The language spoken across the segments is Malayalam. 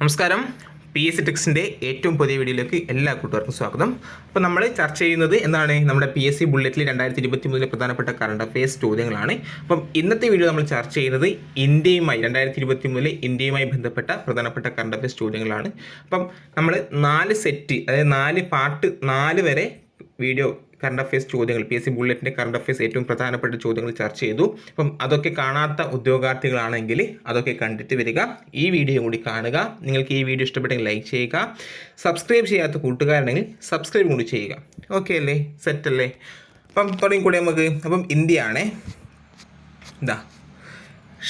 നമസ്കാരം. പി എസ് സി ടെക്സിന്റെ ഏറ്റവും പുതിയ വീഡിയോയിലേക്ക് എല്ലാ കൂട്ടുകാർക്കും സ്വാഗതം. അപ്പോൾ നമ്മൾ ചർച്ച ചെയ്യുന്നത് എന്താണ്? നമ്മുടെ പി എസ് സി ബുള്ളറ്റിൽ രണ്ടായിരത്തി ഇരുപത്തി മൂന്നിലെ പ്രധാനപ്പെട്ട കറണ്ട് അഫയേഴ്സ് ചോദ്യങ്ങളാണ്. അപ്പം ഇന്നത്തെ വീഡിയോ നമ്മൾ ചർച്ച ചെയ്യുന്നത് ഇന്ത്യയുമായി രണ്ടായിരത്തി ഇരുപത്തി മൂന്നിലെ ഇന്ത്യയുമായി ബന്ധപ്പെട്ട പ്രധാനപ്പെട്ട കറണ്ട് അഫയേഴ്സ് ചോദ്യങ്ങളാണ്. അപ്പം നമ്മൾ നാല് സെറ്റ് അതായത് നാല് പാർട്ട് നാല് വരെ വീഡിയോ കറണ്ട് അഫയേഴ്സ് ചോദ്യങ്ങൾ പി എസ് സി ബുള്ളറ്റിന്റെ കറണ്ട് അഫയേഴ്സ് ഏറ്റവും പ്രധാനപ്പെട്ട ചോദ്യങ്ങൾ ചർച്ച ചെയ്തു. അപ്പം അതൊക്കെ കാണാത്ത ഉദ്യോഗാർത്ഥികളാണെങ്കിൽ അതൊക്കെ കണ്ടിട്ട് വരിക. ഈ വീഡിയോ കൂടി കാണുക. നിങ്ങൾക്ക് ഈ വീഡിയോ ഇഷ്ടപ്പെട്ടെങ്കിൽ ലൈക്ക് ചെയ്യുക. സബ്സ്ക്രൈബ് ചെയ്യാത്ത കൂട്ടുകാരുണ്ടെങ്കിൽ സബ്സ്ക്രൈബ് കൂടി ചെയ്യുക. ഓക്കെ അല്ലേ? സെറ്റ് അല്ലേ? അപ്പം തുടങ്ങി കൂടെ നമുക്ക്. അപ്പം ഇന്ത്യയാണേ എന്താ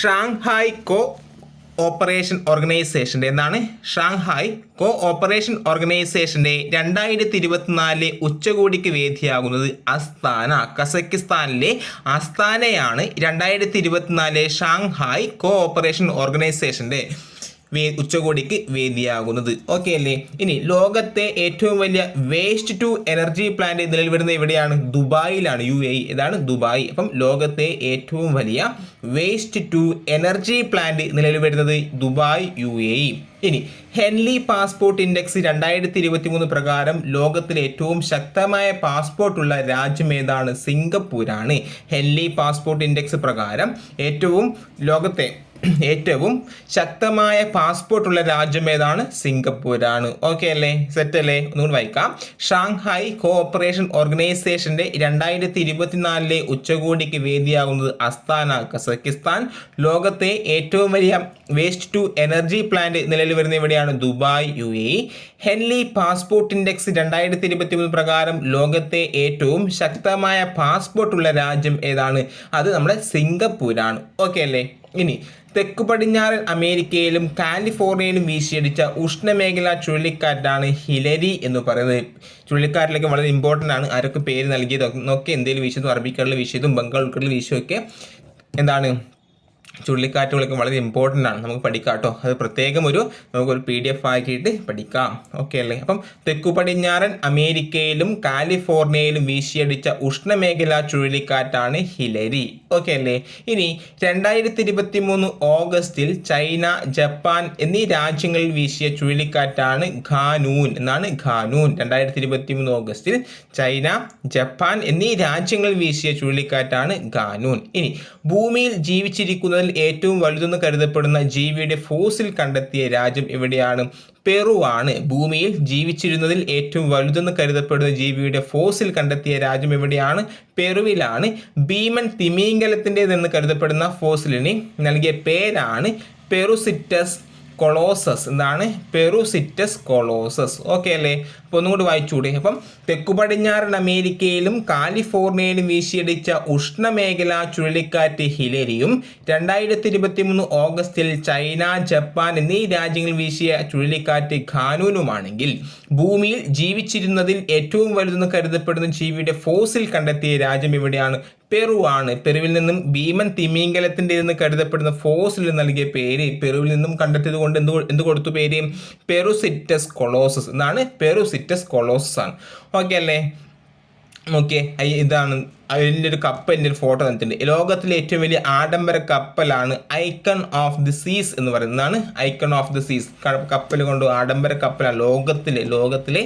ഷാങ്ഹായ് കോ ഓപ്പറേഷൻ ഓർഗനൈസേഷന്റെ എന്നാണ് ഷാങ്ഹായ്. കോ ഓപ്പറേഷൻ ഓർഗനൈസേഷന്റെ രണ്ടായിരത്തി ഇരുപത്തിനാലിലെ ഉച്ചകോടിക്ക് വേദിയാകുന്നത് അസ്താന കസക്കിസ്ഥാനിലെ അസ്താനയാണ് രണ്ടായിരത്തി ഇരുപത്തിനാലിലെ ഷാങ്ഹായ് കോ ഓപ്പറേഷൻ ഓർഗനൈസേഷന്റെ. ഉച്ചകോടിക്ക് വേദിയാകുന്നത്. ഓക്കെ അല്ലേ? ഇനി ലോകത്തെ ഏറ്റവും വലിയ വേസ്റ്റ് ടു എനർജി പ്ലാന്റ് നിലവിൽ വരുന്നത് എവിടെയാണ്? ദുബായിലാണ് യു എ ഇതാണ് ദുബായ്. അപ്പം ലോകത്തെ ഏറ്റവും വലിയ വേസ്റ്റ് ടു എനർജി പ്ലാന്റ് നിലവിൽ വരുന്നത് ദുബായ് യു എ ഇനി ഹെൻലി പാസ്പോർട്ട് ഇൻഡെക്സ് രണ്ടായിരത്തി ഇരുപത്തി മൂന്ന് പ്രകാരം ലോകത്തിലെ ഏറ്റവും ശക്തമായ പാസ്പോർട്ടുള്ള രാജ്യം ഏതാണ്? സിംഗപ്പൂരാണ്. ഹെൻലി പാസ്പോർട്ട് ഇൻഡെക്സ് പ്രകാരം ഏറ്റവും ലോകത്തെ ഏറ്റവും ശക്തമായ പാസ്പോർട്ടുള്ള രാജ്യം ഏതാണ്? സിംഗപ്പൂരാണ്. ഓക്കെ അല്ലേ? സെറ്റ് അല്ലേ? ഒന്നുകൂടി വായിക്കാം. ഷാങ്ഹായ് കോഓപ്പറേഷൻ ഓർഗനൈസേഷന്റെ രണ്ടായിരത്തി ഇരുപത്തിനാലിലെ ഉച്ചകോടിക്ക് വേദിയാകുന്നത് അസ്താന കസക്കിസ്ഥാൻ ലോകത്തെ ഏറ്റവും വലിയ വേസ്റ്റ് ടു എനർജി പ്ലാന്റ് നിലവിൽ വരുന്ന എവിടെയാണ്? Dubai U A. Henley passport index രണ്ടായിരത്തി ഇരുപത്തി മൂന്ന് പ്രകാരം ലോകത്തെ ഏറ്റവും ശക്തമായ പാസ്പോർട്ടുള്ള രാജ്യം ഏതാണ്? അത് നമ്മുടെ സിംഗപ്പൂരാണ്. ഓക്കെ അല്ലേ? ഇനി തെക്കു പടിഞ്ഞാറൻ അമേരിക്കയിലും കാലിഫോർണിയയിലും വീശിയടിച്ച ഉഷ്ണമേഖലാ ചുഴലിക്കാറ്റാണ് ഹിലരി എന്ന് പറയുന്നത്. ചുഴലിക്കാറ്റിലൊക്കെ വളരെ ഇമ്പോർട്ടന്റ് ആണ്. ആരൊക്കെ പേര് നൽകിയതൊക്കെ എന്തെങ്കിലും വീശിയതും അറബിക്കടലിൽ വീശിയതും ബംഗാൾ ഉൾക്കടലിൽ വീശിയൊക്കെ എന്താണ്? ചുഴലിക്കാറ്റുകളൊക്കെ വളരെ ഇമ്പോർട്ടന്റ് ആണ്. നമുക്ക് പഠിക്കാം കേട്ടോ. അത് പ്രത്യേകം ഒരു നമുക്കൊരു പി ഡി എഫ് ആക്കിയിട്ട് പഠിക്കാം. ഓക്കെ അല്ലേ? അപ്പം തെക്കു പടിഞ്ഞാറൻ അമേരിക്കയിലും കാലിഫോർണിയയിലും വീശിയടിച്ച ഉഷ്ണമേഖലാ ചുഴലിക്കാറ്റാണ് ഹിലരി. ഓക്കെ അല്ലേ? ഇനി രണ്ടായിരത്തി ഇരുപത്തി മൂന്ന് ഓഗസ്റ്റിൽ ചൈന ജപ്പാൻ എന്നീ രാജ്യങ്ങളിൽ വീശിയ ചുഴലിക്കാറ്റാണ് ഖാനൂൻ. എന്നാണ് ഖാനൂൻ. രണ്ടായിരത്തി ഇരുപത്തി മൂന്ന് ഓഗസ്റ്റിൽ ചൈന ജപ്പാൻ എന്നീ രാജ്യങ്ങളിൽ വീശിയ ചുഴലിക്കാറ്റാണ് ഖാനൂൻ. ഇനി ഭൂമിയിൽ ജീവിച്ചിരിക്കുന്നതിൽ ഏറ്റവും വലുതെന്ന് കരുതപ്പെടുന്ന ജീവിയുടെ ഫോസിൽ കണ്ടെത്തിയ രാജ്യം എവിടെയാണ്? പെറു ആണ് ഭൂമിയിൽ ജീവിച്ചിരുന്നതിൽ ഏറ്റവും വലുതെന്ന് കരുതപ്പെടുന്ന ജീവിയുടെ ഫോസിൽ കണ്ടെത്തിയ രാജ്യം എവിടെയാണ്? പെറുവിലാണ്. ഭീമൻ തിമീങ്കലത്തിന്റെതെന്ന് കരുതപ്പെടുന്ന ഫോസിലിന് നൽകിയ പേരാണ് പെറുസിറ്റസ് കൊളോസസ്. എന്താണ്? പെറുസിറ്റസ് കൊളോസസ്. ഓക്കെ അല്ലേ? അപ്പോൾ ഒന്നും കൂടി വായിച്ചൂടെ അപ്പം തെക്കു പടിഞ്ഞാറൻ അമേരിക്കയിലും കാലിഫോർണിയയിലും വീശിയടിച്ച ഉഷ്ണമേഖലാ ചുഴലിക്കാറ്റ് ഹിലരിയും രണ്ടായിരത്തി ഇരുപത്തി മൂന്ന് ഓഗസ്റ്റിൽ ചൈന ജപ്പാൻ എന്നീ രാജ്യങ്ങളിൽ വീശിയ ചുഴലിക്കാറ്റ് ഖാനൂനുമാണെങ്കിൽ ഭൂമിയിൽ ജീവിച്ചിരുന്നതിൽ ഏറ്റവും വലുതെന്ന് കരുതപ്പെടുന്ന ജീവിയുടെ ഫോസിൽ കണ്ടെത്തിയ രാജ്യം എവിടെയാണ് പെറു ആണ് പെറുവിൽ നിന്നും ഭീമൻ തിമീങ്കലത്തിന്റെ എന്ന് കരുതപ്പെടുന്ന ഫോസിൽ നൽകിയ പേര് പെറുവിൽ നിന്നും കണ്ടെത്തിയത് കൊണ്ട് എന്ത് എന്ത് കൊടുത്തു പേര്? Perucetus colossus. എന്നാണ് പെറുസിറ്റസ് കൊളോസസ് ആണ് ഓക്കെ അല്ലേ ഓക്കെ ഇതാണ്. അതിന്റെ ഒരു കപ്പ് എന്റെ ഒരു ഫോട്ടോ തന്നിട്ടുണ്ട്. ലോകത്തിലെ ഏറ്റവും വലിയ ആഡംബര കപ്പലാണ് ഐക്കൺ ഓഫ് ദി സീസ് എന്ന് പറയുന്നതാണ് ഐക്കൺ ഓഫ് ദി സീസ് കപ്പൽ കൊണ്ട് ആഡംബര കപ്പലാണ് ലോകത്തിലെ ലോകത്തിലെ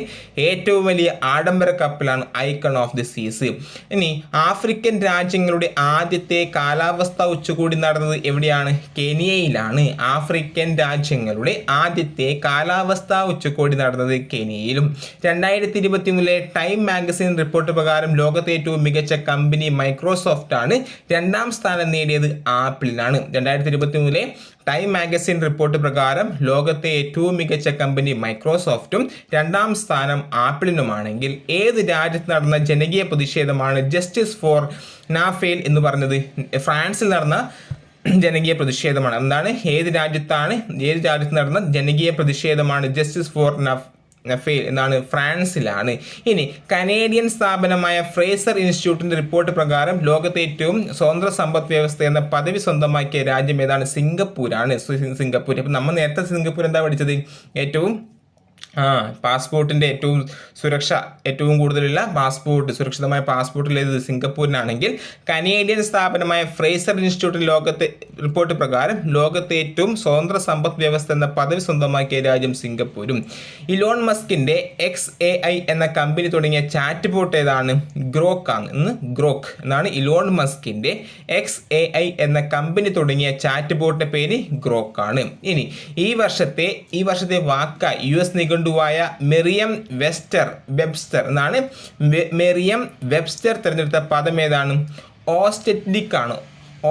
ഏറ്റവും വലിയ ആഡംബര കപ്പലാണ് ഐക്കൺ ഓഫ് ദി സീസ് ഇനി ആഫ്രിക്കൻ രാജ്യങ്ങളുടെ ആദ്യത്തെ കാലാവസ്ഥ ഉച്ചകൂടി നടന്നത് എവിടെയാണ്? കെനിയയിലാണ്. ആഫ്രിക്കൻ രാജ്യങ്ങളുടെ ആദ്യത്തെ കാലാവസ്ഥ ഉച്ചകോടി നടന്നത് കെനിയയിലും. രണ്ടായിരത്തി ഇരുപത്തി മൂന്നിലെ ടൈം മാഗസിൻ റിപ്പോർട്ട് പ്രകാരം ലോകത്തെ ഏറ്റവും മികച്ച കമ്പനി മൈക്രോസോഫ്റ്റ് ആണ്. രണ്ടാം സ്ഥാനം നേടിയത് ആപ്പിളിനാണ് രണ്ടായിരത്തി ഇരുപത്തി മൂന്നിലെ ടൈം മാഗസിൻ റിപ്പോർട്ട് പ്രകാരം ലോകത്തെ ഏറ്റവും മികച്ച കമ്പനി മൈക്രോസോഫ്റ്റും രണ്ടാം സ്ഥാനം ആപ്പിളിനുമാണെങ്കിൽ ഏത് രാജ്യത്ത് നടന്ന ജനകീയ പ്രതിഷേധമാണ് ജസ്റ്റിസ് ഫോർ നാഫേൽ എന്ന് പറഞ്ഞത്? ഫ്രാൻസിൽ നടന്ന ജനകീയ പ്രതിഷേധമാണ്. എന്താണ്? ഏത് രാജ്യത്താണ്? ഏത് രാജ്യത്ത് നടന്ന ജനകീയ പ്രതിഷേധമാണ് ജസ്റ്റിസ് ഫോർ നഫ് നഫേൽ എന്നാണ് ഫ്രാൻസിലാണ്. ഇനി കനേഡിയൻ സ്ഥാപനമായ ഫ്രേസർ ഇൻസ്റ്റിറ്റ്യൂട്ടിന്റെ റിപ്പോർട്ട് പ്രകാരം ലോകത്തെ ഏറ്റവും സ്വതന്ത്ര സമ്പദ് വ്യവസ്ഥ എന്ന പദവി സ്വന്തമാക്കിയ രാജ്യം ഏതാണ്? സിംഗപ്പൂരാണ്. സിംഗപ്പൂർ അപ്പം നമ്മൾ നേരത്തെ സിംഗപ്പൂർ എന്താ പഠിച്ചത്? ഏറ്റവും ആ പാസ്പോർട്ടിന്റെ ഏറ്റവും സുരക്ഷ ഏറ്റവും കൂടുതലുള്ള പാസ്പോർട്ട് സുരക്ഷിതമായ പാസ്പോർട്ടിലേത് സിംഗപ്പൂരിനാണെങ്കിൽ കനേഡിയൻ സ്ഥാപനമായ ഫ്രേസർ ഇൻസ്റ്റിറ്റ്യൂട്ടിൽ ലോകത്തെ റിപ്പോർട്ട് പ്രകാരം ലോകത്തെ ഏറ്റവും സ്വതന്ത്ര സമ്പദ് വ്യവസ്ഥ എന്ന പദവി സ്വന്തമാക്കിയ രാജ്യം സിംഗപ്പൂരും. ഇലോൺ മസ്കിന്റെ എക്സ് എ ഐ എന്ന കമ്പനി തുടങ്ങിയ ചാറ്റ് ബോട്ട് ഏതാണ് ഗ്രോക്കാങ് എന്ന് ഗ്രോക്ക് എന്നാണ് ഇലോൺ മസ്കിന്റെ എക്സ് എ ഐ എന്ന കമ്പനി തുടങ്ങിയ ചാറ്റ് ബോട്ടിന്റെ പേര് ഗ്രോക്കാണ് ഇനി ഈ വർഷത്തെ ഈ വർഷത്തെ വാക്ക യു എസ് നിഘണ്ടുവായ മെറിയം വെസ്റ്റർ വെബ്സ്റ്റർ എന്നാണ്. മെറിയം വെബ്സ്റ്റർ തിരഞ്ഞെടുത്ത പദം ഏതാണ്? ഓസ്റ്റെറ്റിക് ആണ്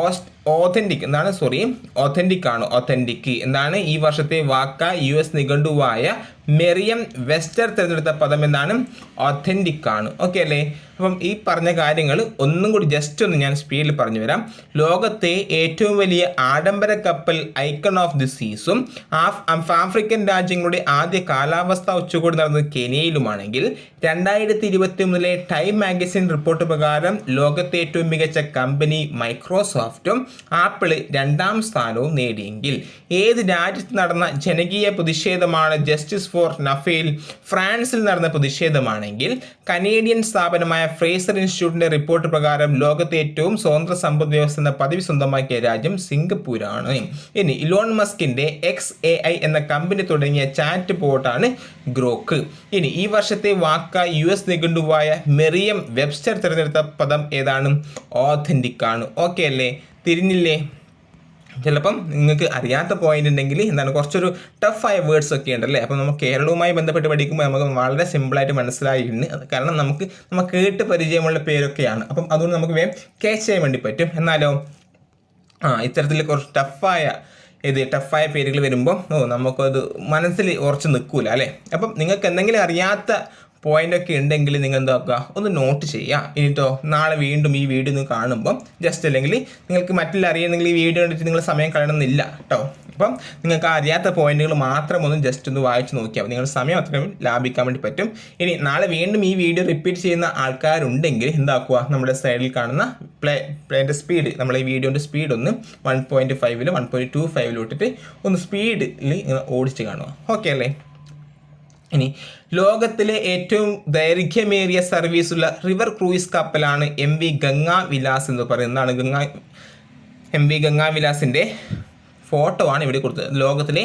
ഓസ്റ്റ് ഓതന്റിക് എന്താണ്? സോറി ഒതന്റിക് ആണ്. ഒതന്റിക് എന്താണ്? ഈ വർഷത്തെ വാക്ക യു എസ് നിഘണ്ടുവായ മെറിയം വെസ്റ്റർ തിരഞ്ഞെടുത്ത പദം എന്താണ്? ഒതന്റിക് ആണ്. ഓക്കെ അല്ലേ? അപ്പം ഈ പറഞ്ഞ കാര്യങ്ങൾ ഒന്നും കൂടി ജസ്റ്റ് ഒന്ന് ഞാൻ സ്പീഡിൽ പറഞ്ഞു വരാം ലോകത്തെ ഏറ്റവും വലിയ ആഡംബര കപ്പൽ ഐക്കൺ ഓഫ് ദി സീസും ആഫ് ആഫ്രിക്കൻ രാജ്യങ്ങളുടെ ആദ്യ കാലാവസ്ഥ ഉച്ചകൂടി നടന്നത് കെനിയയിലുമാണെങ്കിൽ രണ്ടായിരത്തി ഇരുപത്തി മൂന്നിലെ ടൈം മാഗസിൻ റിപ്പോർട്ട് പ്രകാരം ലോകത്തെ ഏറ്റവും മികച്ച കമ്പനി മൈക്രോസോഫ്റ്റും ആപ്പിൾ രണ്ടാം സ്ഥാനവും നേടിയെങ്കിൽ ഏത് രാജ്യത്ത് നടന്ന ജനകീയ പ്രതിഷേധമാണ് ജസ്റ്റിസ് ഫോർ നഫേൽ ഫ്രാൻസിൽ നടന്ന പ്രതിഷേധമാണെങ്കിൽ കനേഡിയൻ സ്ഥാപനമായ ഫ്രേസർ ഇൻസ്റ്റിറ്റ്യൂട്ടിന്റെ റിപ്പോർട്ട് പ്രകാരം ലോകത്തെ ഏറ്റവും സ്വതന്ത്ര സമ്പദ് വ്യവസ്ഥ എന്ന പദവി സ്വന്തമാക്കിയ രാജ്യം സിംഗപ്പൂരാണ്. ഇനി ഇലോൺ മസ്കിന്റെ എക്സ് എ ഐ എന്ന കമ്പനി തുടങ്ങിയ ചാറ്റ് ബോട്ടാണ് ഗ്രോക്ക്. ഇനി ഈ വർഷത്തെ വാക്ക യു എസ് നിഘണ്ടുവായ മെറിയം വെബ്സ്റ്റർ തിരഞ്ഞെടുത്ത പദം ഏതാണ്? ഓഥന്റിക് ആണ്. ഓക്കെ അല്ലേ? തിരിഞ്ഞില്ലേ? ചിലപ്പം നിങ്ങൾക്ക് അറിയാത്ത പോയിന്റ് ഉണ്ടെങ്കിൽ എന്താണ് കുറച്ചൊരു ടഫായ വേർഡ്സ് ഒക്കെ ഉണ്ടല്ലേ? അപ്പോൾ നമ്മൾ കേരളവുമായി ബന്ധപ്പെട്ട് പഠിക്കുമ്പോൾ നമുക്ക് വളരെ സിമ്പിളായിട്ട് മനസ്സിലായിട്ടുണ്ട്. കാരണം നമുക്ക് നമ്മൾ കേട്ട് പരിചയമുള്ള പേരൊക്കെയാണ്. അപ്പം അതുകൊണ്ട് നമുക്ക് വേഗം ക്യാച്ച് ചെയ്യാൻ വേണ്ടി പറ്റും. എന്നാലോ? ആ ഇത്തരത്തിൽ കുറച്ച് ടഫായ ഇത് ടഫായ പേരുകൾ വരുമ്പോൾ ഓ നമുക്കത് മനസ്സിൽ ഉറച്ച് നിൽക്കൂല അല്ലേ? അപ്പം നിങ്ങൾക്ക് എന്തെങ്കിലും അറിയാത്ത പോയിന്റ് ഒക്കെ ഉണ്ടെങ്കിൽ നിങ്ങൾ എന്താക്കുക ഒന്ന് നോട്ട് ചെയ്യുക. ഇനിയിട്ടോ നാളെ വീണ്ടും ഈ വീഡിയോ നിങ്ങൾ കാണുമ്പോൾ ജസ്റ്റ് അല്ലെങ്കിൽ നിങ്ങൾക്ക് മറ്റുള്ള അറിയുന്നെങ്കിൽ ഈ വീഡിയോ കണ്ടിട്ട് നിങ്ങൾ സമയം കളയണമെന്നില്ല കേട്ടോ അപ്പം നിങ്ങൾക്ക് അറിയാത്ത പോയിന്റുകൾ മാത്രം ഒന്ന് ജസ്റ്റ് ഒന്ന് വായിച്ച് നോക്കിയാൽ നിങ്ങൾ സമയം അത്രയും ലാഭിക്കാൻ വേണ്ടി പറ്റും. ഇനി നാളെ വീണ്ടും ഈ വീഡിയോ റിപ്പീറ്റ് ചെയ്യുന്ന ആൾക്കാരുണ്ടെങ്കിൽ എന്താക്കുക? നമ്മുടെ സൈഡിൽ കാണുന്ന പ്ലേ പ്ലേന്റെ സ്പീഡ് നമ്മൾ ഈ വീഡിയോന്റെ സ്പീഡ് ഒന്ന് വൺ പോയിന്റ് ഫൈവിൽ വൺ പോയിന്റ് ടു ഫൈവിൽ ഇട്ടിട്ട് ഒന്ന് സ്പീഡിൽ ഇങ്ങനെ ഓടിച്ച് കാണുക. ഓക്കെ അല്ലേ? ഇനി ലോകത്തിലെ ഏറ്റവും ദൈർഘ്യമേറിയ സർവീസുള്ള റിവർ ക്രൂയിസ് കപ്പലാണ് എം വി ഗംഗാ വിലാസ് എന്ന് പറയുന്നതാണ് Ganga M V Ganga വിലാസിന്റെ photo ആണ് ഇവിടെ കൊടുത്തത്. ലോകത്തിലെ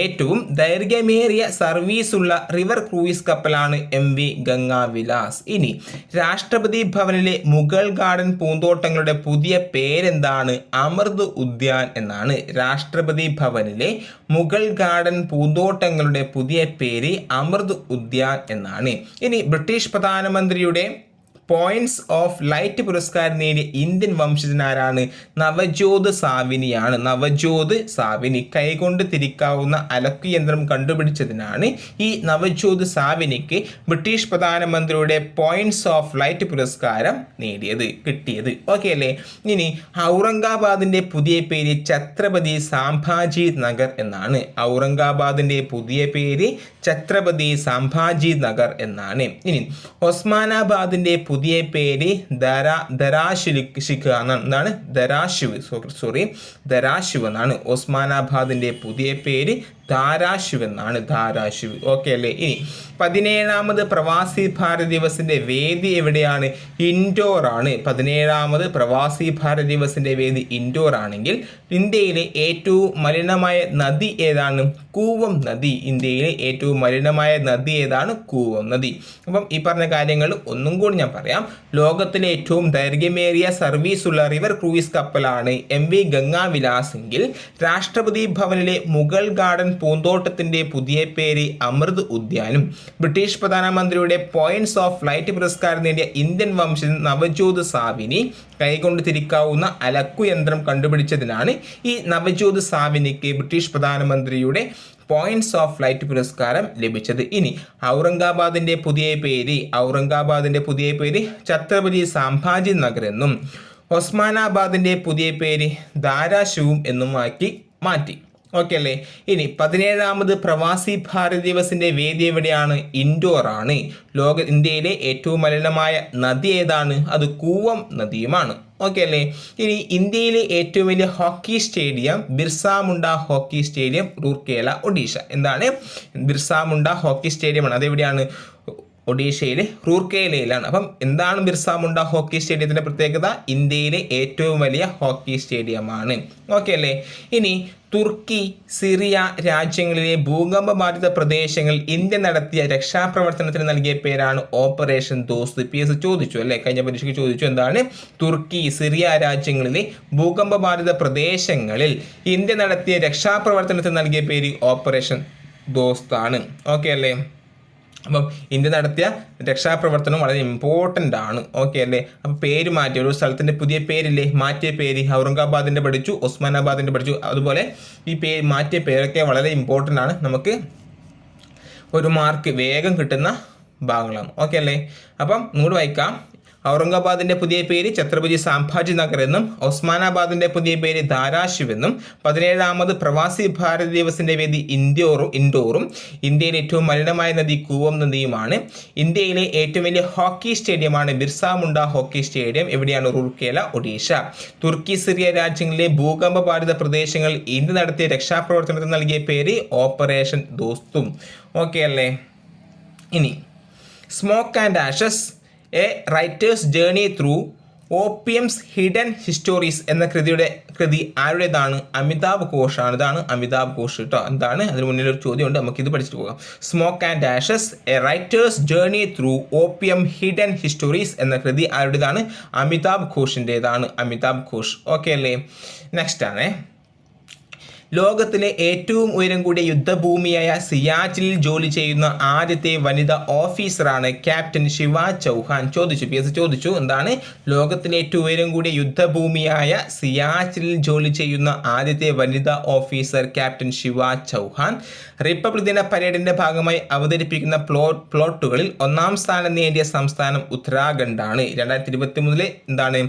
ഏറ്റവും ദൈർഘ്യമേറിയ സർവീസുള്ള റിവർ ക്രൂയിസ് കപ്പലാണ് എം വി ഗംഗാവിലാസ്. ഇനി രാഷ്ട്രപതി ഭവനിലെ മുഗൾ ഗാർഡൻ പൂന്തോട്ടങ്ങളുടെ പുതിയ പേരെന്താണ്? അമൃത് ഉദ്യാൻ എന്നാണ്. രാഷ്ട്രപതി ഭവനിലെ മുഗൾ ഗാർഡൻ പൂന്തോട്ടങ്ങളുടെ പുതിയ പേര് അമൃത് ഉദ്യാൻ എന്നാണ്. ഇനി ബ്രിട്ടീഷ് പ്രധാനമന്ത്രിയുടെ പോയിന്റ്സ് ഓഫ് ലൈറ്റ് പുരസ്കാരം നേടിയ ഇന്ത്യൻ വംശജനാരാണ് നവജ്യോത് സാവിനിയാണ്. നവജ്യോത് സാവിനി കൈകൊണ്ട് തിരിക്കാവുന്ന അലക്ക് യന്ത്രം കണ്ടുപിടിച്ചതിനാണ് ഈ നവജ്യോത് സാവിനിക്ക് ബ്രിട്ടീഷ് പ്രധാനമന്ത്രിയുടെ പോയിന്റ്സ് ഓഫ് ലൈറ്റ് പുരസ്കാരം നേടിയത് കിട്ടിയത്. ഓക്കെ അല്ലേ? ഇനി ഔറംഗാബാദിന്റെ പുതിയ പേര് ഛത്രപതി സാംഭാജി നഗർ എന്നാണ്. ഔറംഗാബാദിന്റെ പുതിയ പേര് ഛത്രപതി സാംഭാജി നഗർ എന്നാണ്. ഇനി ഒസ്മാനാബാദിന്റെ പുതിയ പേര് ദരാ ദരാശിലിക് ശിഖ എന്നാണ് ദരാശിവ് സോറി ധരാശിവ് എന്നാണ്. ഒസ്മാനാബാദിന്റെ പുതിയ പേര് ധാരാശിവ് എന്നാണ് ധാരാശിവ്. ഓക്കെ അല്ലേ? ഇനി പതിനേഴാമത് പ്രവാസി ഭാരത് ദിവസിന്റെ വേദി എവിടെയാണ്? ഇൻഡോർ ആണ്. പതിനേഴാമത് പ്രവാസി ഭാരത് ദിവസിന്റെ വേദി ഇൻഡോർ ആണെങ്കിൽ ഇന്ത്യയിലെ ഏറ്റവും മലിനമായ നദി ഏതാണ്? കൂവം നദി. ഇന്ത്യയിലെ ഏറ്റവും മലിനമായ നദി ഏതാണ്? കൂവം നദി. അപ്പം ഈ പറഞ്ഞ കാര്യങ്ങൾ ഒന്നും കൂടി ഞാൻ പറയാം. ലോകത്തിലെ ഏറ്റവും ദൈർഘ്യമേറിയ സർവീസ് ഉള്ള റിവർ ക്രൂയിസ് കപ്പലാണ് എം വി ഗംഗാ വിലാസ് എങ്കിൽ രാഷ്ട്രപതി ഭവനിലെ മുഗൾ ഗാർഡൻ പൂന്തോട്ടത്തിന്റെ പുതിയ പേര് അമൃത് ഉദ്യാനും. ബ്രിട്ടീഷ് പ്രധാനമന്ത്രിയുടെ പോയിന്റ്സ് ഓഫ് ഫ്ലൈറ്റ് പുരസ്കാരം നേടിയ ഇന്ത്യൻ വംശജൻ നവജ്യോത് സാവിനി കൈകൊണ്ട് തിരിക്കാവുന്ന അലക്കു യന്ത്രം കണ്ടുപിടിച്ചതിനാണ് ഈ നവജ്യോത് സാവിനിക്ക് ബ്രിട്ടീഷ് പ്രധാനമന്ത്രിയുടെ പോയിന്റ്സ് ഓഫ് ഫ്ലൈറ്റ് പുരസ്കാരം ലഭിച്ചത്. ഇനി ഔറംഗാബാദിന്റെ പുതിയ പേര് ഔറംഗാബാദിന്റെ പുതിയ പേര് ഛത്രപതി സാംഭാജി നഗർ എന്നും ഒസ്മാനാബാദിന്റെ പുതിയ പേര് ധാരാശിവും എന്നും ആക്കി മാറ്റി. ഓക്കെ അല്ലേ? ഇനി പതിനേഴാമത് പ്രവാസി ഭാരത് ദിവസിന്റെ വേദി എവിടെയാണ്? ഇൻഡോർ ആണ്. ലോക ഇന്ത്യയിലെ ഏറ്റവും മലിനമായ നദി ഏതാണ്? അത് കൂവം നദിയുമാണ്. ഓക്കെ അല്ലേ? ഇനി ഇന്ത്യയിലെ ഏറ്റവും വലിയ hockey stadium Birsa Munda hockey stadium Rourkela Odisha. എന്താണ്? ബിർസ മുണ്ട ഹോക്കി സ്റ്റേഡിയമാണ്. അതെവിടെയാണ്? ഒഡീഷയിലെ റൂർക്കേലയിലാണ്. അപ്പം എന്താണ് ബിർസ മുണ്ട ഹോക്കി സ്റ്റേഡിയത്തിന്റെ പ്രത്യേകത? ഇന്ത്യയിലെ ഏറ്റവും വലിയ ഹോക്കി സ്റ്റേഡിയമാണ്. ഓക്കെ അല്ലേ? ഇനി തുർക്കി സിറിയ രാജ്യങ്ങളിലെ ഭൂകമ്പ ബാധിത പ്രദേശങ്ങൾ ഇന്ത്യ നടത്തിയ രക്ഷാപ്രവർത്തനത്തിന് നൽകിയ പേരാണ് ഓപ്പറേഷൻ ദോസ് പി എസ് ചോദിച്ചു അല്ലേ? കഴിഞ്ഞ പരീക്ഷയ്ക്ക് ചോദിച്ചു എന്താണ്? തുർക്കി സിറിയ രാജ്യങ്ങളിലെ ഭൂകമ്പ ബാധിത പ്രദേശങ്ങളിൽ ഇന്ത്യ നടത്തിയ രക്ഷാപ്രവർത്തനത്തിന് നൽകിയ പേര് ഓപ്പറേഷൻ ദോസ്താണ്. ഓക്കെ അല്ലേ? അപ്പം ഇന്ത്യ നടത്തിയ രക്ഷാപ്രവർത്തനം വളരെ ഇമ്പോർട്ടന്റ് ആണ്. ഓക്കെ അല്ലേ? അപ്പം പേര് മാറ്റി ഒരു സ്ഥലത്തിന്റെ പുതിയ പേരില്ലേ? മാറ്റിയ പേര് ഔറംഗാബാദിന്റെ പഠിച്ചു ഉസ്മാനാബാദിന്റെ പഠിച്ചു. അതുപോലെ ഈ പേര് മാറ്റിയ പേരൊക്കെ വളരെ ഇമ്പോർട്ടന്റ് ആണ്. നമുക്ക് ഒരു മാർക്ക് വേഗം കിട്ടുന്ന ഭാഗങ്ങളാണ്. ഓക്കെ അല്ലേ? അപ്പം ഇങ്ങോട്ട് വായിക്കാം. ഔറംഗാബാദിന്റെ പുതിയ പേര് ഛത്രപതി സാംഭാജി നഗർ എന്നും ഒസ്മാനാബാദിന്റെ പുതിയ പേര് ധാരാശിവ് എന്നും പതിനേഴാമത് പ്രവാസി ഭാരത് ദിവസിന്റെ വേദി ഇൻഡോറും ഇൻഡോറും ഇന്ത്യയിലെ ഏറ്റവും മലിനമായ നദി കൂവം നദിയുമാണ്. ഇന്ത്യയിലെ ഏറ്റവും വലിയ ഹോക്കി സ്റ്റേഡിയമാണ് ബിർസ മുണ്ട ഹോക്കി സ്റ്റേഡിയം. എവിടെയാണ് റൂർക്കേല ഒഡീഷ. തുർക്കി സിറിയ രാജ്യങ്ങളിലെ ഭൂകമ്പ ബാധിത പ്രദേശങ്ങൾ ഇന്ത്യ നടത്തിയ രക്ഷാപ്രവർത്തനത്തിന് നൽകിയ പേര് ഓപ്പറേഷൻ ദോസ്തും. ഓക്കെ അല്ലേ? ഇനി smoke and ashes a writer's journey through opium's hidden histories എന്ന കൃതിയുടെ കൃതി ആരുടേതാണ്? അമിതാഭ് ഘോഷാണ്. ഇതാണ് അമിതാഭ് ഘോഷ് കേട്ടോ. എന്താണ്? അതിന് മുന്നിൽ ഒരു ചോദ്യമുണ്ട്. നമുക്ക് ഇത് പഠിച്ചിട്ട് പോകാം. Smoke and ashes a writer's journey through opium hidden histories എന്ന കൃതി ആരുടേതാണ്? അമിതാഭ് ഘോഷിന്റെതാണ്. അമിതാഭ് ഘോഷ്. ഓക്കെ അല്ലേ? നെക്സ്റ്റ് ആണേ. ലോകത്തിലെ ഏറ്റവും ഉയരം കൂടിയ യുദ്ധഭൂമിയായ സിയാച്ചിലിൽ ജോലി ചെയ്യുന്ന ആദ്യത്തെ വനിതാ ഓഫീസറാണ് ക്യാപ്റ്റൻ ശിവ ചൗഹാൻ. ചോദിച്ചു പി എസ് ചോദിച്ചു എന്താണ് ലോകത്തിലെ ഏറ്റവും ഉയരം കൂടിയ യുദ്ധഭൂമിയായ സിയാച്ചിലിൽ ജോലി ചെയ്യുന്ന ആദ്യത്തെ വനിതാ officer captain Shiva Chauhan. Republic ദിന പരേഡിന്റെ ഭാഗമായി അവതരിപ്പിക്കുന്ന പ്ലോട്ട് പ്ലോട്ടുകളിൽ ഒന്നാം സ്ഥാനം നേടിയ സംസ്ഥാനം ഉത്തരാഖണ്ഡാണ്. രണ്ടായിരത്തി ഇരുപത്തി മൂന്നിലെ എന്താണ്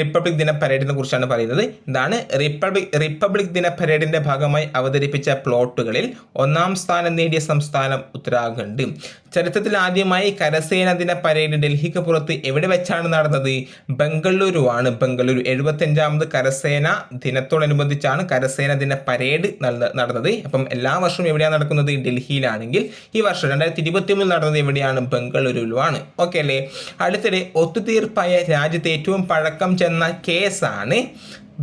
റിപ്പബ്ലിക് ദിന പരേഡിനെ കുറിച്ചാണ് പറയുന്നത്. എന്താണ് റിപ്പബ്ലിക് റിപ്പബ്ലിക് ദിന പരേഡിന്റെ ഭാഗമായി അവതരിപ്പിച്ച പ്ലോട്ടുകളിൽ ഒന്നാം സ്ഥാനം നേടിയ സംസ്ഥാനം ഉത്തരാഖണ്ഡ്. ചരിത്രത്തിൽ ആദ്യമായി കരസേന ദിന പരേഡ് ഡൽഹിക്ക് പുറത്ത് എവിടെ വെച്ചാണ് നടന്നത്? ബംഗളൂരു ആണ് ബംഗളൂരു എഴുപത്തഞ്ചാമത് കരസേന ദിനത്തോടനുബന്ധിച്ചാണ് കരസേന ദിന പരേഡ് നടന്നത്. അപ്പം എല്ലാ വർഷവും എവിടെയാണ് നടക്കുന്നത്? ഡൽഹിയിലാണെങ്കിൽ ഈ വർഷം രണ്ടായിരത്തി ഇരുപത്തി മൂന്നിൽ നടന്നത് എവിടെയാണ്? ബംഗളൂരുവാണ്. ഓക്കെ അല്ലേ? അടുത്തിടെ ഒത്തുതീർപ്പായ രാജ്യത്തെ ഏറ്റവും പഴക്കം ചെന്ന കേസാണ്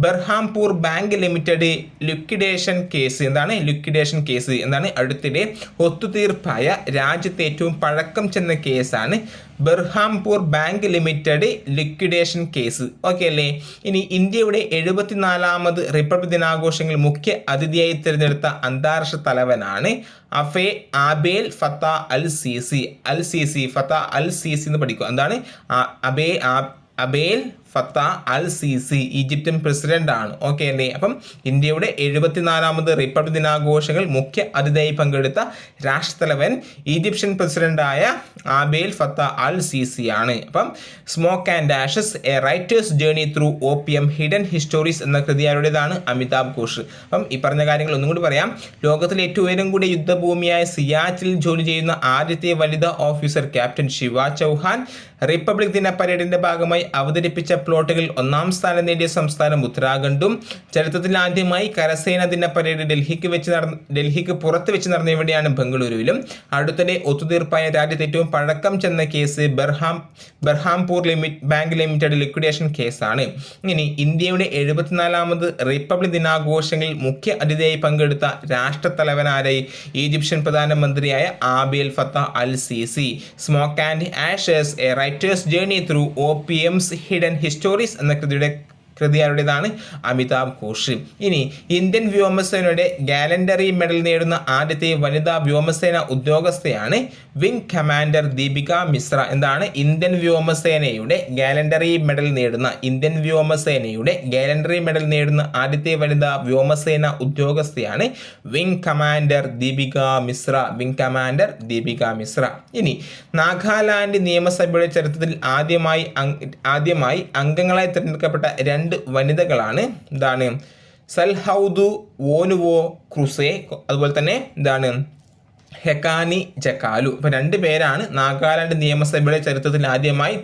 Berhampur bank limited liquidation case. എന്താണ്? Liquidation case. എന്താണ്? അടുത്തിടെ ഒത്തുതീർപ്പായ രാജ്യത്തെ ഏറ്റവും പഴക്കം ചെന്ന കേസാണ് Berhampur bank limited liquidation case. Okay അല്ലേ? ഇനി ഇന്ത്യയുടെ എഴുപത്തിനാലാമത് റിപ്പബ്ലിക് ദിനാഘോഷങ്ങൾ മുഖ്യ അതിഥിയായി തിരഞ്ഞെടുത്ത അന്താരാഷ്ട്ര തലവനാണ് affair Abdel Fattah al Sisi al Sisi Fattah al C C എന്ന് പഠിക്കും എന്താണ്? അബേ Abdel Fattah al Sisi president ആണ് ഓക്കെ അല്ലേ? അപ്പം ഇന്ത്യയുടെ എഴുപത്തിനാലാമത് റിപ്പബ്ലിക് ദിനാഘോഷങ്ങൾ മുഖ്യ അതിഥിയായി പങ്കെടുത്ത രാഷ്ട്രത്തലവൻ ഈജിപ്ഷ്യൻ പ്രസിഡന്റായ Abdel Fattah al Sisi ആണ് അപ്പം smoke and ashes a writer's journey through opium hidden histories എന്ന കൃതി ആരുടേതാണ് അമിതാഭ് ഘോഷ്. അപ്പം ഈ പറഞ്ഞ കാര്യങ്ങൾ ഒന്നും കൂടി പറയാം. ലോകത്തിലെ ഏറ്റവും ഉയരം കൂടിയ യുദ്ധഭൂമിയായ സിയാച്ചിൽ ജോലി ചെയ്യുന്ന ആദ്യത്തെ വനിതാ officer captain Shiva Chauhan republic ദിന പരേഡിന്റെ ഭാഗമായി അവതരിപ്പിച്ച പ്ലോട്ടുകൾ ഒന്നാം സ്ഥാനം നേടിയ സംസ്ഥാനം ഉത്തരാഖണ്ഡും ചരിത്രത്തിൽ ആദ്യമായി കരസേന ദിന പരേഡ് ഡൽഹിക്ക് വെച്ച് നടന്ന ഡൽഹിക്ക് പുറത്ത് വെച്ച് നടന്ന ഇവിടെയാണ് ബംഗളൂരുവിലും. അടുത്തിടെ ഒത്തുതീർപ്പായ രാജ്യത്ത് ഏറ്റവും പഴക്കം ചെന്ന case Berham Berhampur limit bank limited liquidation കേസാണ്. ഇനി ഇന്ത്യയുടെ എഴുപത്തിനാലാമത് റിപ്പബ്ലിക് ദിനാഘോഷങ്ങളിൽ മുഖ്യ അതിഥിയായി പങ്കെടുത്ത രാഷ്ട്രത്തലവനാരായി Egyptian പ്രധാനമന്ത്രിയായ Abdel Fattah al Sisi smoke and ആഷേഴ്സ് a writer's journey through opium's hidden histories എന്ന കൃതിയുടെ കൃതി ആരുടേതാണ് അമിതാഭ് ഘോഷ് ഇനി ഇന്ത്യൻ വ്യോമസേനയുടെ ഗാലണ്ടറി മെഡൽ നേടുന്ന ആദ്യത്തെ വനിതാ വ്യോമസേന ഉദ്യോഗസ്ഥയാണ് വിംഗ് കമാൻഡർ ദീപിക മിശ്ര. എന്താണ് ഇന്ത്യൻ വ്യോമസേനയുടെ ഗാലണ്ടറി മെഡൽ നേടുന്ന ഇന്ത്യൻ വ്യോമസേനയുടെ ഗാലണ്ടറി മെഡൽ നേടുന്ന ആദ്യത്തെ വനിതാ വ്യോമസേന ഉദ്യോഗസ്ഥയാണ് wing commander Deepika Mishra wing commander Deepika Mishra. ഇനി നാഗാലാൻഡ് നിയമസഭയുടെ ചരിത്രത്തിൽ ആദ്യമായി ആദ്യമായി അംഗങ്ങളായി തിരഞ്ഞെടുക്കപ്പെട്ട രണ്ട് വനിതകളാണ്. എന്താണ് സൽഹൌദു ഓനുവോ ക്രുസേ അതുപോലെ തന്നെ എന്താണ് ഹെക്കാനി ജക്കാലു. ഇപ്പം രണ്ട് പേരാണ് നാഗാലാൻഡ് നിയമസഭയുടെ ചരിത്രത്തിൽ ആദ്യമായി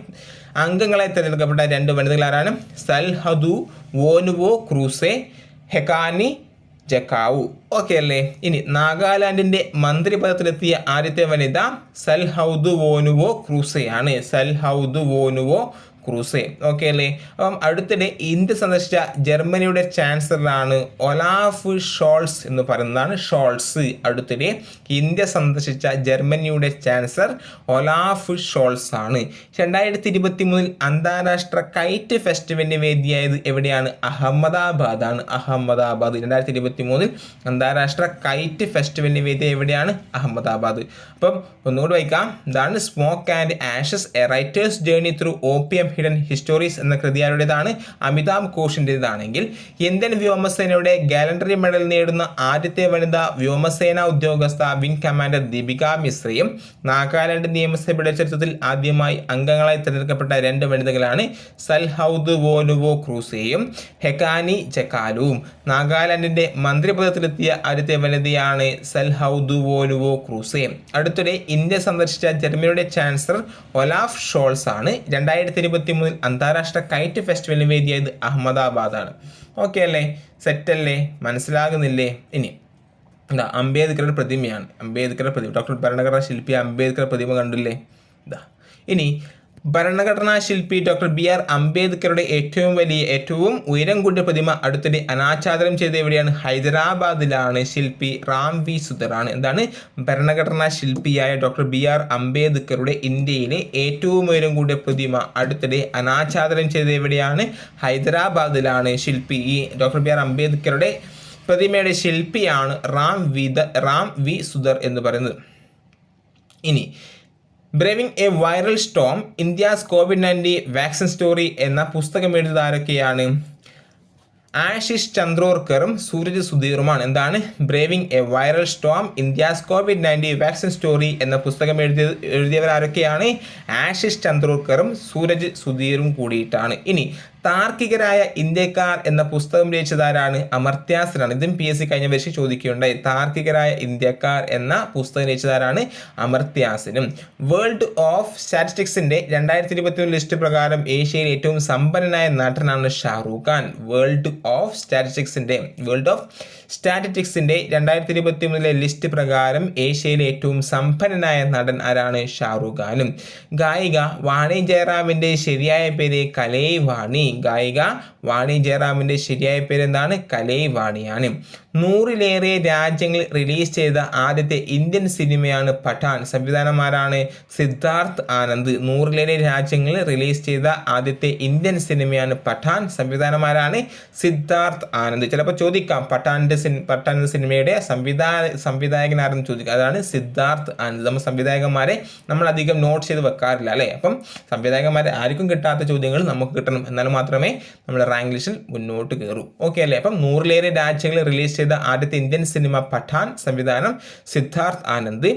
അംഗങ്ങളെ തിരഞ്ഞെടുക്കപ്പെട്ട രണ്ട് വനിതകളാരാണ്. സൽഹദു വോനുവോ ക്രൂസെ ഹെക്കാനി ജക്കാവു. ഓക്കെ അല്ലേ? ഇനി നാഗാലാൻഡിന്റെ മന്ത്രിപദത്തിലെത്തിയ ആദ്യത്തെ വനിത സൽഹൗദു വോനുവോ ക്രൂസെയാണ്. സൽഹൗദു വോനുവോ ക്രൂസെ ഓക്കെ അല്ലേ? അപ്പം അടുത്തിടെ ഇന്ത്യ സന്ദർശിച്ച ജർമ്മനിയുടെ ചാൻസലറാണ് ഒലാഫ് ഷോൾസ് എന്ന് പറയുന്നതാണ് ഷോൾസ്. അടുത്തിടെ ഇന്ത്യ സന്ദർശിച്ച ജർമ്മനിയുടെ ചാൻസലർ ഒലാഫ് ഷോൾസ് ആണ്. രണ്ടായിരത്തി ഇരുപത്തി മൂന്നിൽ അന്താരാഷ്ട്ര കൈറ്റ് ഫെസ്റ്റിവലിന്റെ വേദിയായത് എവിടെയാണ്? അഹമ്മദാബാദ് ആണ്. അഹമ്മദാബാദ്. രണ്ടായിരത്തി ഇരുപത്തി മൂന്നിൽ അന്താരാഷ്ട്ര കൈറ്റ് ഫെസ്റ്റിവലിന്റെ വേദി എവിടെയാണ്? അഹമ്മദാബാദ്. അപ്പം ഒന്നുകൂടി വായിക്കാം. ഇതാണ് smoke and ashes a writer's journey through O P M hidden histories എന്ന കൃതി ആരുടേതാണ് അമിതാഭ് ഘോഷിന്റെതാണെങ്കിൽ ഇന്ത്യൻ വ്യോമസേനയുടെ ഗാലണ്ടറി മെഡൽ നേടുന്ന ആദ്യത്തെ വനിതാ വ്യോമസേന ഉദ്യോഗസ്ഥ വിംഗ് കമാൻഡർ ദീപിക മിശ്രയും നാഗാലാൻഡ് നിയമസഭയുടെ ചരിത്രത്തിൽ ആദ്യമായി അംഗങ്ങളായി തിരഞ്ഞെടുക്കപ്പെട്ട രണ്ട് വനിതകളാണ് സൽഹൌദ് വോലുവോ ക്രൂസേയും ഹെക്കാനി ജക്കാലുവും. നാഗാലാൻഡിന്റെ മന്ത്രിപദത്തിലെത്തിയ ആദ്യത്തെ വനിതയാണ് സൽഹൌദ് വോലുവോ ക്രൂസേയും അടുത്തിടെ ഇന്ത്യ സന്ദർശിച്ച ജർമ്മനിയുടെ ചാൻസലർ ഒലാഫ് ഷോൾസ് ആണ് രണ്ടായിരത്തി ഇരുപത്തി മൂന്നിൽ അന്താരാഷ്ട്ര കൈറ്റ് ഫെസ്റ്റിവലിന് വേദിയായത് അഹമ്മദാബാദാണ്. ഓക്കെ അല്ലേ? സെറ്റ് അല്ലേ മനസ്സിലാകുന്നില്ലേ? ഇനി. എന്താ അംബേദ്കറുടെ പ്രതിമയാണ്. അംബേദ്കറുടെ പ്രതിമ. ഡോക്ടർ ഭരണഘടനാ ശില്പി അംബേദ്കർ പ്രതിമ കണ്ടില്ലേ? ഇതാ. ഇനി ഭരണഘടനാ ശില്പി ഡോക്ടർ ബി ആർ അംബേദ്കറുടെ ഏറ്റവും വലിയ ഏറ്റവും ഉയരം കൂടിയ പ്രതിമ അടുത്തിടെ അനാച്ഛാദനം ചെയ്ത എവിടെയാണ് ഹൈദരാബാദിലാണ് ശില്പി റാം വി സുധറാണ്. എന്താണ്? ഭരണഘടനാ ശില്പിയായ ഡോക്ടർ ബി ആർ അംബേദ്കറുടെ ഇന്ത്യയിലെ ഏറ്റവും ഉയരം കൂടിയ പ്രതിമ അടുത്തിടെ അനാച്ഛാദനം ചെയ്ത എവിടെയാണ് ഹൈദരാബാദിലാണ് ശില്പി. ഈ ഡോക്ടർ ബി ആർ അംബേദ്കറുടെ പ്രതിമയുടെ ശില്പിയാണ് റാം ദ റാം വി സുധർ എന്ന് പറയുന്നത്. ഇനി braving a viral storm India's covid nineteen vaccine story എന്ന പുസ്തകം എഴുതാരൊക്കെയാണ് ആഷിഷ് ചന്ദ്രോർക്കറും സൂരജ് സുധീറുമാണ്. എന്താണ്? Braving a viral storm India's covid nineteen vaccine story എന്ന പുസ്തകം എഴുതിയ എഴുതിയവരാരൊക്കെയാണ്? ആഷിഷ് ചന്ദ്രോർക്കറും സൂരജ് സുധീറും കൂടിയിട്ടാണ്. ഇനി താർക്കികരായ ഇന്ത്യക്കാർ എന്ന പുസ്തകം രചിച്ചതാരാണ്? അമർത്യാസനാണ്. ഇതും പി എസ് സി കഴിഞ്ഞ വർഷം ചോദിക്കുകയുണ്ടായി. താർക്കികരായ ഇന്ത്യക്കാർ എന്ന പുസ്തകം രചിച്ചതാരാണ്? അമർത്യാസനും. വേൾഡ് ഓഫ് സ്റ്റാറ്റിസ്റ്റിക്സിന്റെ രണ്ടായിരത്തി ഇരുപത്തി ലിസ്റ്റ് പ്രകാരം ഏഷ്യയിൽ ഏറ്റവും സമ്പന്നനായ നടനാണ് ഷാറൂഖ് ഖാൻ. വേൾഡ് ഓഫ് സ്റ്റാറ്റിസ്റ്റിക്സിന്റെ വേൾഡ് ഓഫ് സ്റ്റാറ്റിസ്റ്റിക്സിന്റെ രണ്ടായിരത്തി ഇരുപത്തി മൂന്നിലെ ലിസ്റ്റ് പ്രകാരം ഏഷ്യയിലെ ഏറ്റവും സമ്പന്നനായ നടൻ ആരാണ് ഷാറുഖ് ഖാനും? ഗായിക വാണി ജയറാമിന്റെ ശരിയായ പേര് കലൈവാണി. ഗായിക വാണി ജയറാമിന്റെ ശരിയായ പേരെന്താണ്? കലൈ വാണിയാണ്. നൂറിലേറെ രാജ്യങ്ങളിൽ റിലീസ് ചെയ്ത ആദ്യത്തെ ഇന്ത്യൻ സിനിമയാണ് പഠാൻ. സംവിധാനമാരാണ് സിദ്ധാർത്ഥ് ആനന്ദ്. നൂറിലേറെ രാജ്യങ്ങളിൽ റിലീസ് ചെയ്ത ആദ്യത്തെ ഇന്ത്യൻ സിനിമയാണ് പഠാൻ. സംവിധാനമാരാണ് സിദ്ധാർത്ഥ് ആനന്ദ്. ചിലപ്പോൾ ചോദിക്കാം പഠാന്റെ സിൻ പഠാൻ സിനിമയുടെ സംവിധാന സംവിധായകനാരെന്ന് ചോദിക്കുക അതാണ് സിദ്ധാർത്ഥ് ആനന്ദ്. നമ്മൾ സംവിധായകന്മാരെ നമ്മൾ അധികം നോട്ട് ചെയ്ത് വെക്കാറില്ല അല്ലേ? അപ്പം സംവിധായകന്മാരെ ആർക്കും കിട്ടാത്ത ചോദ്യങ്ങൾ നമുക്ക് കിട്ടണം. എന്നാൽ മാത്രമേ നമ്മൾ റാങ്ക് ലിസ്റ്റിൽ മുന്നോട്ട് കയറും ഓക്കെ അല്ലേ? അപ്പം നൂറിലേറെ രാജ്യങ്ങളിൽ റിലീസ് ചെയ്ത ആദ്യത്തെ ഇന്ത്യൻ സിനിമ പഠാൻ സംവിധാനം സിദ്ധാർത്ഥ് ആനന്ദ്.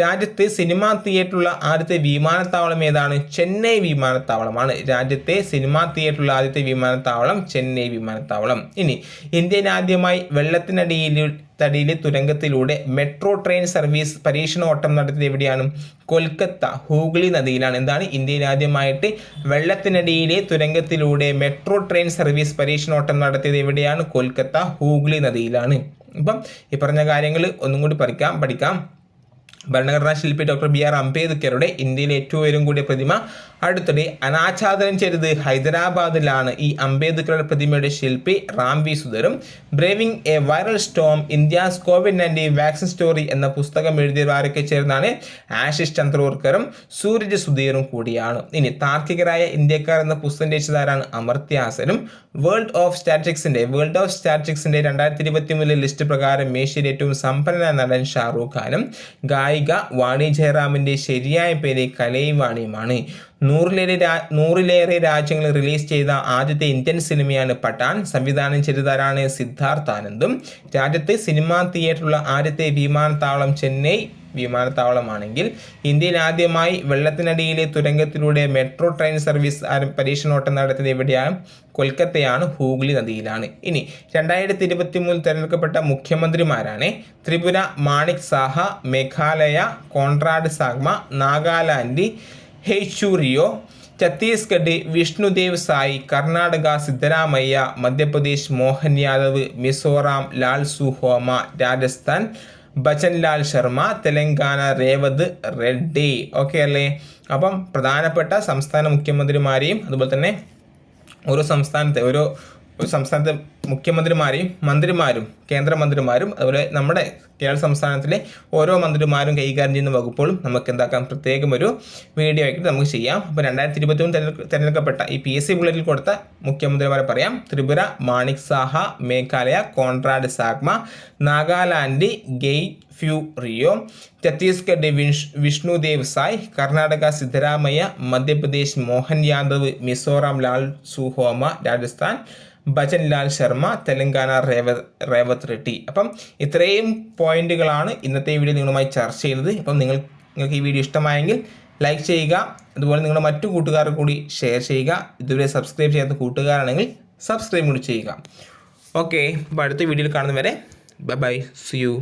രാജ്യത്തെ സിനിമാ തിയേറ്ററുള്ള ആദ്യത്തെ വിമാനത്താവളം ഏതാണ്? ചെന്നൈ വിമാനത്താവളമാണ്. രാജ്യത്തെ സിനിമാ തിയേറ്ററുള്ള ആദ്യത്തെ വിമാനത്താവളം ചെന്നൈ വിമാനത്താവളം. ഇനി ഇന്ത്യയിൽ ആദ്യമായി വെള്ളത്തിനടിയിൽ തടിയിലെ തുരങ്കത്തിലൂടെ മെട്രോ ട്രെയിൻ സർവീസ് പരീക്ഷണോട്ടം നടത്തിയത് എവിടെയാണ്? കൊൽക്കത്ത ഹൂഗ്ലി നദിയിലാണ്. എന്താണ് ഇന്ത്യയിൽ ആദ്യമായിട്ട് വെള്ളത്തിനടിയിലെ തുരങ്കത്തിലൂടെ മെട്രോ ട്രെയിൻ സർവീസ് പരീക്ഷണോട്ടം നടത്തിയത് എവിടെയാണ്? കൊൽക്കത്ത ഹൂഗ്ലി നദിയിലാണ്. അപ്പം ഈ പറഞ്ഞ കാര്യങ്ങൾ ഒന്നും കൂടി പഠിക്കാം പഠിക്കാം. ഭരണഘടനാ ശില്പി ഡോക്ടർ ബി ആർ അംബേദ്കറുടെ ഇന്ത്യയിലെ ഏറ്റവും ഉയരം കൂടിയ പ്രതിമ അടുത്തിടെ അനാച്ഛാദനം ചെയ്തത് ഹൈദരാബാദിലാണ് ഈ അംബേദ്കറുടെ പ്രതിമയുടെ ശില്പി Ram V സുധരും. Braving a viral storm India's covid nineteen vaccine story എന്ന പുസ്തകം എഴുതിയവരൊക്കെ ചേർന്നാണ് ആശിഷ് ചന്ദ്രോർക്കറും സൂരജ് സുധീറും കൂടിയാണ്. ഇനി താർക്കികരായ ഇന്ത്യക്കാർ എന്ന പുസ്തകം രചിച്ചതാരാണ് അമർത്യാസനും. വേൾഡ് ഓഫ് സ്റ്റാറ്റിക്സിന്റെ വേൾഡ് ഓഫ് സ്റ്റാറ്റിക്സിന്റെ രണ്ടായിരത്തി ഇരുപത്തി മൂന്നിലെ ലിസ്റ്റ് പ്രകാരം ഏഷ്യയിലെ ഏറ്റവും സമ്പന്നനായ നടൻ ഷാറൂഖ് ഖാനും ഗായിക വാണി ജയറാമിന്റെ ശരിയായ പേര് കലൈ വാണിയുമാണ്. നൂറിലേറെ രാ നൂറിലേറെ രാജ്യങ്ങളിൽ റിലീസ് ചെയ്ത ആദ്യത്തെ ഇന്ത്യൻ സിനിമയാണ് പഠാൻ സംവിധാനം ചെയ്തതാരാണ് സിദ്ധാർത്ഥ് ആനന്ദും. രാജ്യത്തെ സിനിമാ തിയേറ്ററുള്ള ആദ്യത്തെ വിമാനത്താവളം ചെന്നൈ വിമാനത്താവളമാണെങ്കിൽ ഇന്ത്യയിൽ ആദ്യമായി വെള്ളത്തിനടിയിലെ തുരങ്കത്തിലൂടെ മെട്രോ ട്രെയിൻ സർവീസ് പരീക്ഷണോട്ടം നടത്തിയത് എവിടെയാണ്? കൊൽക്കത്തയാണ്. ഹൂഗ്ലി നദിയിലാണ്. ഇനി രണ്ടായിരത്തി ഇരുപത്തി മൂന്നിൽ തിരഞ്ഞെടുക്കപ്പെട്ട മുഖ്യമന്ത്രിമാരാണ് ത്രിപുര മാണിക് സാഹ മേഘാലയ കോൺട്രാഡ് സാഗ്മ നാഗാലാൻഡ് ഹെയ്ച്ചൂറിയോ ഛത്തീസ്ഗഡ് വിഷ്ണുദേവ് സായി കർണാടക സിദ്ധരാമയ്യ മധ്യപ്രദേശ് മോഹൻ യാദവ് മിസോറാം ലാൽ സുഹോമ രാജസ്ഥാൻ ബച്ചൻലാൽ ശർമ്മ തെലങ്കാന രേവത് റെഡ്ഡി. ഓക്കെ അല്ലേ? അപ്പം പ്രധാനപ്പെട്ട സംസ്ഥാന മുഖ്യമന്ത്രിമാരെയും അതുപോലെ തന്നെ ഓരോ സംസ്ഥാനത്തെ ഓരോ ഒരു സംസ്ഥാനത്തെ മുഖ്യമന്ത്രിമാരെയും മന്ത്രിമാരും കേന്ദ്രമന്ത്രിമാരും അതുപോലെ നമ്മുടെ കേരള സംസ്ഥാനത്തിലെ ഓരോ മന്ത്രിമാരും കൈകാര്യം ചെയ്യുന്ന വകുപ്പുകളും നമുക്ക് എന്താക്കാം? പ്രത്യേകം ഒരു വീഡിയോ ആയിട്ട് നമുക്ക് ചെയ്യാം. അപ്പോൾ രണ്ടായിരത്തി ഇരുപത്തി മൂന്ന് തിരഞ്ഞെടുക്കപ്പെട്ട ഈ പി എസ് സി ബുള്ളറ്റിൽ കൊടുത്ത മുഖ്യമന്ത്രിമാരെ പറയാം. Tripura Manik Saha Meghalaya Conrad Sangma Nagaland Neiphiu Rio Chhattisgarh Vish Vishnudev Sai Karnataka Siddaramaiah Madhya Pradesh Mohan Yadav Mizoram Lal Duhoma Rajasthan Bhajanlal Sharma Telangana Reva Revanth Reddy. അപ്പം ഇത്രയും പോയിന്റുകളാണ് ഇന്നത്തെ വീഡിയോ നിങ്ങളുമായി ചർച്ച ചെയ്തത് അപ്പം നിങ്ങൾ നിങ്ങൾക്ക് ഈ വീഡിയോ ഇഷ്ടമായെങ്കിൽ ലൈക്ക് ചെയ്യുക അതുപോലെ നിങ്ങളുടെ മറ്റു കൂട്ടുകാർക്ക് കൂടി ഷെയർ ചെയ്യുക ഇതുവരെ സബ്സ്ക്രൈബ് ചെയ്യാത്ത കൂട്ടുകാരാണെങ്കിൽ സബ്സ്ക്രൈബ് കൂടി ചെയ്യുക. ഓക്കെ അപ്പോൾ അടുത്ത വീഡിയോയിൽ കാണുന്നവരെ ബൈ ബൈ സി യു.